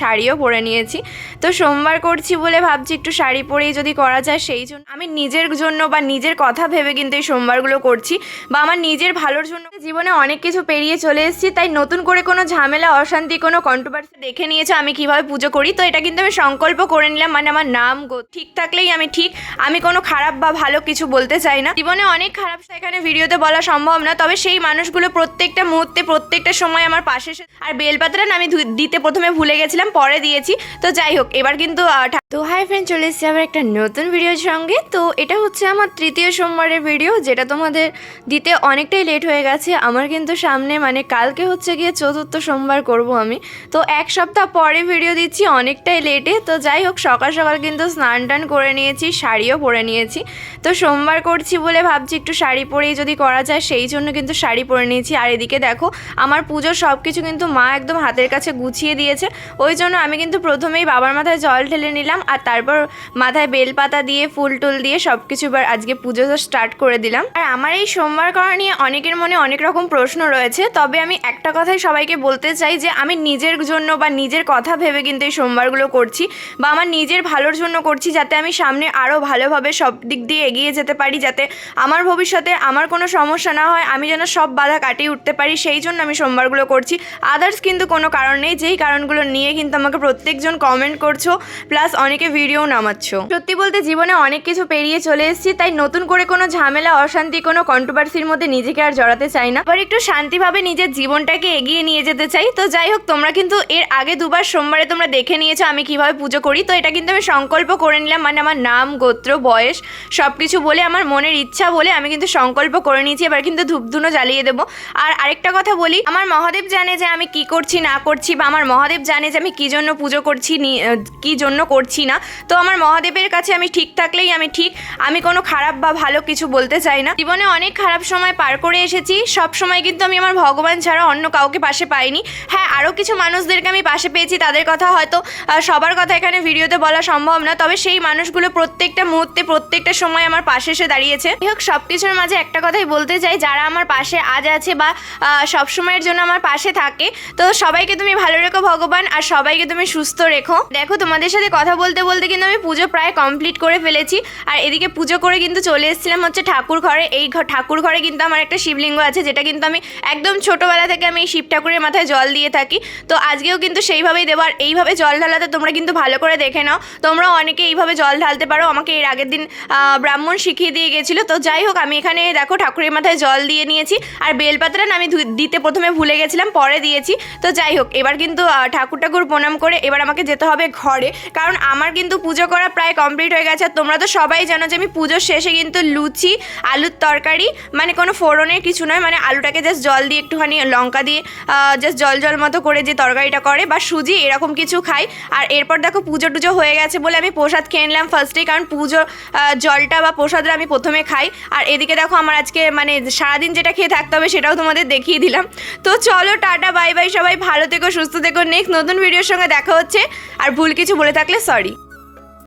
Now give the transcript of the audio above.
শাড়িও পরে নিয়েছি। তো সোমবার করছি বলে ভাবছি একটু শাড়ি পরেই যদি করা যায় সেই জন্য আমি নিজের জন্য বা নিজের কথা ভেবে কিন্তু এই সোমবারগুলো করছি বা আমার নিজের ভালোর জন্য জীবনে অনেক কিছু পেরিয়ে চলে এসেছি, তাই নতুন করে কোনো ঝামেলা, অশান্তি, কোনো কন্ট্রোভার্সি দেখে নিয়েছে আমি কীভাবে পুজো করি, তো এটা কিন্তু আমি সংকল্প করে নিলাম মানে আমার নাম ঠিক থাকলেই আমি ঠিক, আমি কোনো খারাপ বা ভালো কিছু বলতে চাই না। জীবনে অনেক খারাপ এখানে ভিডিওতে বলা সম্ভব না, তবে সেই মানুষগুলো প্রত্যেকটা মুহূর্তে, প্রত্যেকটা সময় আমার পাশে আর বেলপাত্রা না আমি দিতে প্রথমে ভুলে গেছিলাম পরে দিয়েছি। তো যাই হোক, এবার কিন্তু তো হাই ফ্রেন্ড চলে এসেছি আবার একটা নতুন ভিডিওর সঙ্গে। তো এটা হচ্ছে আমার তৃতীয় সোমবারের ভিডিও যেটা তোমাদের দিতে অনেকটাই লেট হয়ে গেছে। আমার কিন্তু সামনে মানে কালকে হচ্ছে গিয়ে চতুর্থ সোমবার করব আমি। তো এক সপ্তাহ পরে ভিডিও দিচ্ছি, অনেকটাই লেটে তো যাই হোক, সকাল সকাল কিন্তু স্নান টান করে নিয়েছি, শাড়িও পরে নিয়েছি। তো সোমবার করছি বলে ভাবছি একটু শাড়ি পরেই যদি করা যায়, সেই জন্য কিন্তু শাড়ি পরে নিয়েছি। আর এদিকে দেখো, আমার পুজোর সব কিছু কিন্তু মা একদম হাতের কাছে গুছিয়ে দিয়েছে। ওই জন্য আমি কিন্তু প্রথমেই বাবার মাথায় জল ঢেলে নিলাম আর তারপর মাথায় বেলপাতা দিয়ে, ফুল টুল দিয়ে সব কিছু এবার আজকে পুজো স্টার্ট করে দিলাম। আর আমার এই সোমবার করা নিয়ে অনেকের মনে অনেক রকম প্রশ্ন রয়েছে, তবে আমি একটা কথাই সবাইকে বলতে চাই যে আমি নিজের জন্য বা নিজের কথা ভেবে কিন্তু এই সোমবারগুলো করছি বা আমার নিজের ভালোর জন্য করছি যাতে আমি সামনে আরও ভালোভাবে সব দিক দিয়ে এগিয়ে যেতে পারি, যাতে আমার ভবিষ্যতে আমার কোনো সমস্যা না হয়, আমি যেন সব বাধা কাটিয়ে উঠতে পারি, সেই জন্য আমি সোমবারগুলো করছি। আদার্স কিন্তু কোনো কারণ নেই, যেই কারণগুলো নিয়ে কিন্তু আমাকে প্রত্যেকজন কমেন্ট করছ প্লাস অনেকে ভিডিও নামাচ্ছ। সত্যি বলতে জীবনে অনেক কিছু পেরিয়ে চলে এসেছি, তাই নতুন করে কোনো ঝামেলা, অশান্তি, কোনো কন্ট্রোভার্সির মধ্যে নিজেকে আর জড়াতে চাই না। আবার একটু শান্তিভাবে নিজের জীবনটাকে এগিয়ে নিয়ে যেতে চাই। তো যাই হোক, তোমরা কিন্তু এর আগে দুবার সোমবারে তোমরা দেখে নিয়েছো আমি কীভাবে পুজো করি। তো এটা কিন্তু আমি সংকল্প করে নিলাম মানে আমার নাম, গোত্র, বয়স সব কিছু বলে, আমার মনের ইচ্ছা বলে আমি কিন্তু সংকল্প করে নিয়েছি। এবার কিন্তু ধূপধুনো জ্বালিয়ে দেবো। আর আরেকটা কথা বলি, আমার মহাদেব জানে যে আমি কি করছি, না করছি, বা আমার মহাদেব জানে যে আমি কি জন্য পুজো করছি কি জন্য করছি না? তো আমার মহাদেবের কাছে আমি ঠিক থাকলেই আমি ঠিক। আমি কোনো খারাপ বা ভালো কিছু বলতে চাই না। জীবনে অনেক খারাপ সময় পার করে এসেছি। সব সময় কিন্তু আমি আমার ভগবান ছাড়া অন্য কাউকে পাশে পাইনি। হ্যাঁ আরও কিছু মানুষদেরকে আমি পাশে পেয়েছি। তাদের কথা হয়তো সবার কথা এখানে ভিডিওতে বলা সম্ভব না। তবে সেই মানুষগুলো প্রত্যেকটা মুহূর্তে, প্রত্যেকটা সময় আমার পাশে এসে দাঁড়িয়েছে। যাই হোক সব কিছুর মাঝে একটা কথাই বলতে চাই। যারা আমার পাশে আজ আছে বা সব সময়ের জন্য আমার পাশে থাকে, তো সবাইকে তুমি ভালো রেখো ভগবান। আর সবাইকে তুমি সুস্থ রেখো। দেখো তোমাদের সাথে কথা বলতে বলতে কিন্তু আমি পুজো প্রায় কমপ্লিট করে ফেলেছি। আর এদিকে পুজো করে কিন্তু চলে এসেছিলাম হচ্ছে ঠাকুর ঘরে। এই ঠাকুর ঘরে কিন্তু আমার একটা শিবলিঙ্গ আছে যেটা কিন্তু আমি একদম ছোটোবেলা থেকে আমি এই শিব ঠাকুরের মাথায় জল দিয়ে থাকি। তো আজকেও কিন্তু সেইভাবেই দেবো। আর এইভাবে জল ঢালাতে তোমরা কিন্তু ভালো করে দেখে নাও। তোমরাও অনেকে এইভাবে জল ঢালতে পারো। আমাকে এর আগের দিন ব্রাহ্মণ শিখিয়ে দিয়ে গেছিল। তো যাই হোক আমি এখানে দেখো ঠাকুরের মাথায় জল দিয়ে নিয়েছি। আর বেলপাতাটা আমি দিতে প্রথমে ভুলে গেছিলাম পরে দিয়েছি। তো যাই হোক এবার কিন্তু আহ, ঠাকুর ঠাকুর প্রণাম করে এবার আমাকে যেতে হবে ঘরে। কারণ আমার কিন্তু পুজো করা প্রায় কমপ্লিট হয়ে গেছে। তোমরা তো সবাই জানো যে আমি পুজোর শেষে কিন্তু লুচি, আলুর তরকারি মানে কোনো ফোড়নের কিছু নয় মানে আলুটাকে জাস্ট জল দিয়ে একটুখানি লঙ্কা দিয়ে জাস্ট জল জল মতো করে যে তরকারিটা করে বা সুজি এরকম কিছু খাই। আর এরপর দেখো পুজো টুজো হয়ে গেছে বলে আমি প্রসাদ খেয়ে নিলাম ফার্স্টেই কারণ পুজো জলটা বা প্রসাদটা আমি প্রথমে খাই। আর এদিকে দেখো আমার আজকে মানে সারাদিন যেটা খেয়ে থাকতে হবে সেটাও তোমাদের দেখিয়ে দিলাম। তো চলো টাটা বাই বাই সবাই, ভালো থেকো, সুস্থ থেকো নেক্সট নতুন ভিডিওর সঙ্গে দেখা হচ্ছে। আর ভুল কিছু বলে থাকলে সরি